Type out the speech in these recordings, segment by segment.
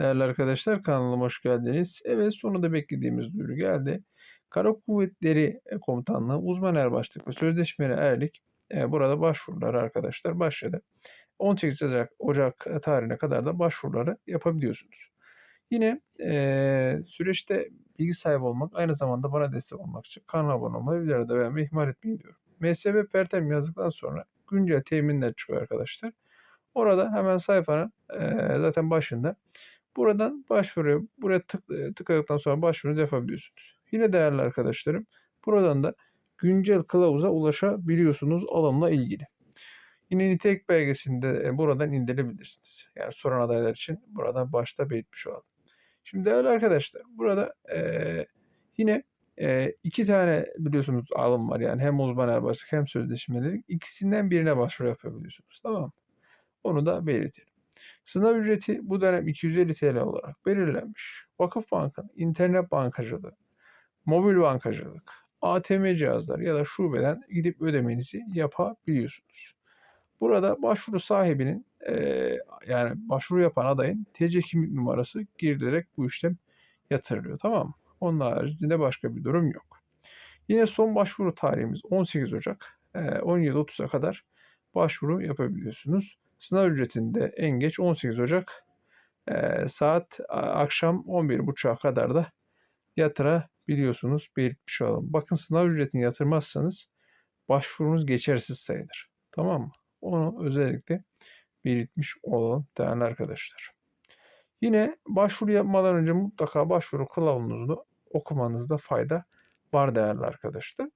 Değerli arkadaşlar kanalıma hoş geldiniz. Evet sonunda beklediğimiz duyuru geldi. Kara Kuvvetleri Komutanlığı uzman erbaşlık ve sözleşmeli erlik e, burada başvuruları arkadaşlar başladı. 18 Ocak, Ocak tarihine kadar da başvuruları yapabiliyorsunuz. Yine e, süreçte bilgi sahibi olmak aynı zamanda bana destek olmak için kanala abone olmayı, videoları da beğenmeyi ihmal etmeyin diyorum. MSB Pertem yazdıktan sonra güncel teminler çıkıyor arkadaşlar. Orada hemen sayfanın e, zaten başında Buradan başvuruya, buraya tık, e, tıkladıktan sonra başvurunuzu yapabiliyorsunuz. Yine değerli arkadaşlarım, buradan da güncel kılavuza ulaşabiliyorsunuz alanla ilgili. Yine nitelik belgesinde e, buradan indirebilirsiniz. Yani soran adaylar için buradan başta belirtmiş olalım. Şimdi değerli arkadaşlar, burada e, yine e, iki tane biliyorsunuz alım var. Yani hem uzman erbaşlık hem sözleşmeleri. ikisinden birine başvuru yapabiliyorsunuz. Tamam mı? Onu da belirtelim. Sınav ücreti bu dönem 250 TL olarak belirlenmiş. Vakıf Bank'ın internet bankacılığı, mobil bankacılık, ATM cihazları ya da şubeden gidip ödemenizi yapabiliyorsunuz. Burada başvuru sahibinin e, yani başvuru yapan adayın TC kimlik numarası girilerek bu işlem yatırılıyor. Tamam mı? Onun haricinde başka bir durum yok. Yine son başvuru tarihimiz 18 Ocak. E, 17.30'a kadar başvuru yapabiliyorsunuz. Sınav ücretinde en geç 18 Ocak e, saat akşam 11.30'a kadar da yatırabiliyorsunuz. Belirtmiş olalım. Bakın sınav ücretini yatırmazsanız başvurunuz geçersiz sayılır. Tamam mı? Onu özellikle belirtmiş olalım değerli arkadaşlar. Yine başvuru yapmadan önce mutlaka başvuru kılavuzunu okumanızda fayda var değerli arkadaşlar.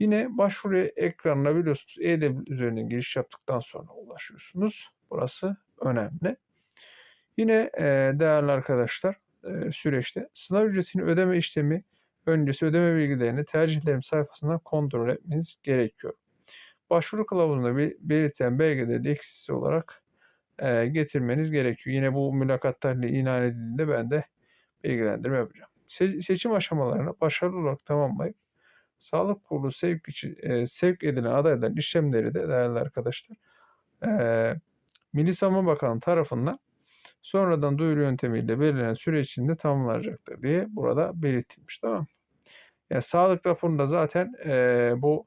Yine başvuru ekranına biliyorsunuz e-devlet üzerinden giriş yaptıktan sonra ulaşıyorsunuz. Burası önemli. Yine e, değerli arkadaşlar e, süreçte sınav ücretini ödeme işlemi öncesi ödeme bilgilerini tercihlerim sayfasından kontrol etmeniz gerekiyor. Başvuru kılavuzunda belirtilen belgeleri eksiksiz olarak e, getirmeniz gerekiyor. Yine bu mülakatlarla ilan edildiğinde ben de bilgilendirme yapacağım. Se- seçim aşamalarını başarılı olarak tamamlayıp Sağlık Kurulu sevk, için, e, sevk edilen adayların işlemleri de değerli arkadaşlar e, Milli Savunma Bakanı tarafından sonradan duyuru yöntemiyle belirlenen süre içinde tamamlanacaktır diye burada belirtilmiş. Tamam yani sağlık raporunda zaten e, bu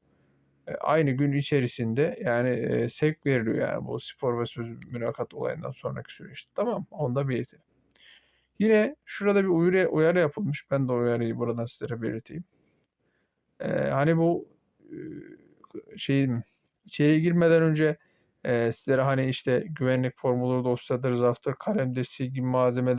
e, aynı gün içerisinde yani e, sevk veriliyor yani bu spor ve söz mülakat olayından sonraki süreçte. Tamam Onu da belirtelim. Yine şurada bir uyarı, uyarı yapılmış. Ben de uyarıyı buradan sizlere belirteyim. Ee, hani bu şey içeriye girmeden önce e, sizlere hani işte güvenlik formülü dosyadır, zaftır, kalemdir, silgi malzemeler